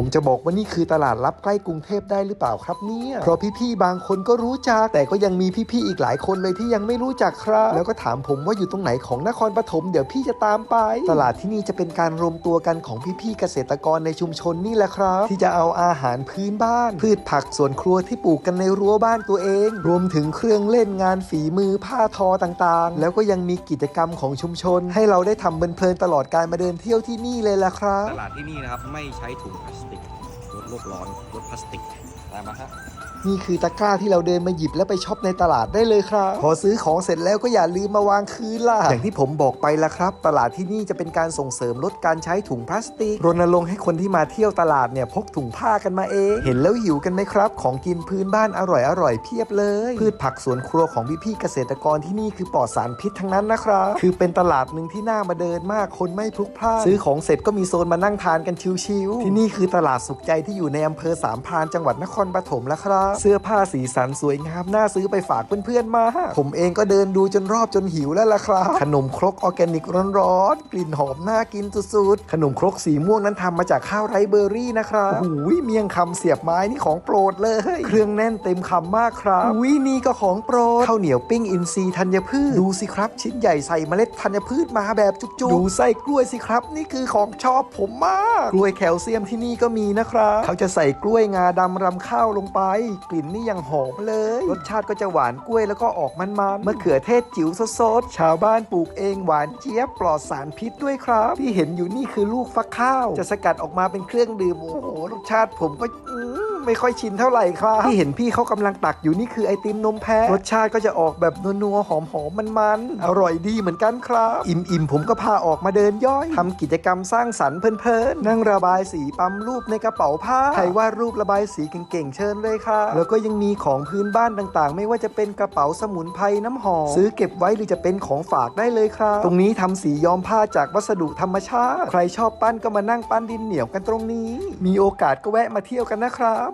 ผมจะบอกว่านี่คือตลาดลับใกล้กรุงเทพได้หรือเปล่าครับเนี่ยเพราะพี่ๆบางคนก็รู้จัก แต่ก็ยังมีพี่ๆอีกหลายคนเลยที่ยังไม่รู้จักครับ แล้วก็ถามผมว่าอยู่ตรงไหนของนครปฐมเดี๋ยวพี่จะตามไป ตลาดที่นี่จะเป็นการรวมตัวกันของพี่ๆเกษตรกรในชุมชนนี่แหละครับ ที่จะเอาอาหารพื้นบ้าน พืชผักสวนครัวที่ปลูกกันในรั้วบ้านตัวเอง รวมถึงเครื่องเล่นงานฝีมือผ้าทอต่างๆ แล้วก็ยังมีกิจกรรมของชุมชน ให้เราได้ทำเพลินๆตลอดการมาเดินเที่ยวที่นี่เลยล่ะครับ ตลาดที่นี่นะครับไม่ใช้ถุงพลาสติกลดโลกร้อนลดพลาสติก ตามมาครับนี่คือตะกร้าที่เราเดินมาหยิบแล้วไปช็อปในตลาดได้เลยครับ พอซื้อของเสร็จแล้วก็อย่าลืมมาวางคืนล่ะ อย่างที่ผมบอกไปละครับ ตลาดที่นี่จะเป็นการส่งเสริมลดการใช้ถุงพลาสติก รณรงค์ให้คนที่มาเที่ยวตลาดเนี่ยพกถุงผ้ากันมาเอง เห็นแล้วหิวกันไหมครับ ของกินพื้นบ้านอร่อยอร่อยๆเพียบเลย พืชผักสวนครัวของพี่ๆเกษตรกรที่นี่คือปลอดสารพิษทั้งนั้นนะครับ คือเป็นตลาดหนึ่งที่น่ามาเดินมาก คนไม่พลุกพล่านซื้อของเสร็จก็มีโซนมานั่งทานกันชิวๆที่นี่คือตลาดสุขใจที่อยู่ในอำเภอสามพรานจังหวัดนครปฐมแล้วครับ เสื้อผ้าสีสันสวยงามน่าซื้อไปฝากเพื่อนๆมาก ผมเองก็เดินดูจนรอบจนหิวแล้วล่ะครับ ขนมครกออร์แกนิกร้อนๆ กลิ่นหอมน่ากินสุดๆ ขนมครกสีม่วงนั้นทำมาจากข้าวไรเบอร์รี่นะครับโอ้โหเมียงคำเสียบไม้นี่ของโปรดเลย เครื่องแน่นเต็มคำมากครับอุ้ยนี่ก็ของโปรดข้าวเหนียวปิ้งอินทรีย์ธัญพืช ดูสิครับ ชิ้นใหญ่ใส่เมล็ดธัญพืชมาแบบจุกๆ ดูไส้กล้วยสิครับ นี่คือของชอบผมมาก กล้วยแคลเซียมที่นี่ก็มีนะครับ เขาจะใส่กล้วยงาดำรำข้าวลงไป กลิ่นนี่ยังหอมเลย รสชาติก็จะหวานกล้วยแล้วก็ออกมันๆมะเขือเทศจิ๋วสดๆชาวบ้านปลูกเองหวานเจี๊ยบปลอดสารพิษด้วยครับ ที่เห็นอยู่นี่คือลูกฟักข้าว จะสกัดออกมาเป็นเครื่องดื่มโอ้โหรสชาติผมก็อืไม่ค่อยชินเท่าไหร่ครับที่เห็นพี่เขากำลังตักอยู่นี่คือไอติมนมแพะรสชาติก็จะออกแบบนัวๆหอมๆมันๆอร่อยดีเหมือนกันครับ อิ่มๆผมก็พาออกมาเดินย่อยทำกิจกรรมสร้างสรรค์เพลินๆนั่งระบายสีปั๊มรูปในกระเป๋าผ้าใครวาดรูประบายสีเก่งๆเชิญเลยครับแล้วก็ยังมีของพื้นบ้านต่างๆ ไม่ว่าจะเป็นกระเป๋าสมุนไพรน้ำหอมซื้อเก็บไว้หรือจะเป็นของฝากได้เลยครับตรงนี้ทำสีย้อมผ้าจากวัสดุธรรมชาติ ใครชอบปั้นก็มานั่งปั้นดินเหนียวกันตรงนี้ มีโอกาสก็แวะมาเที่ยวกันนะครับ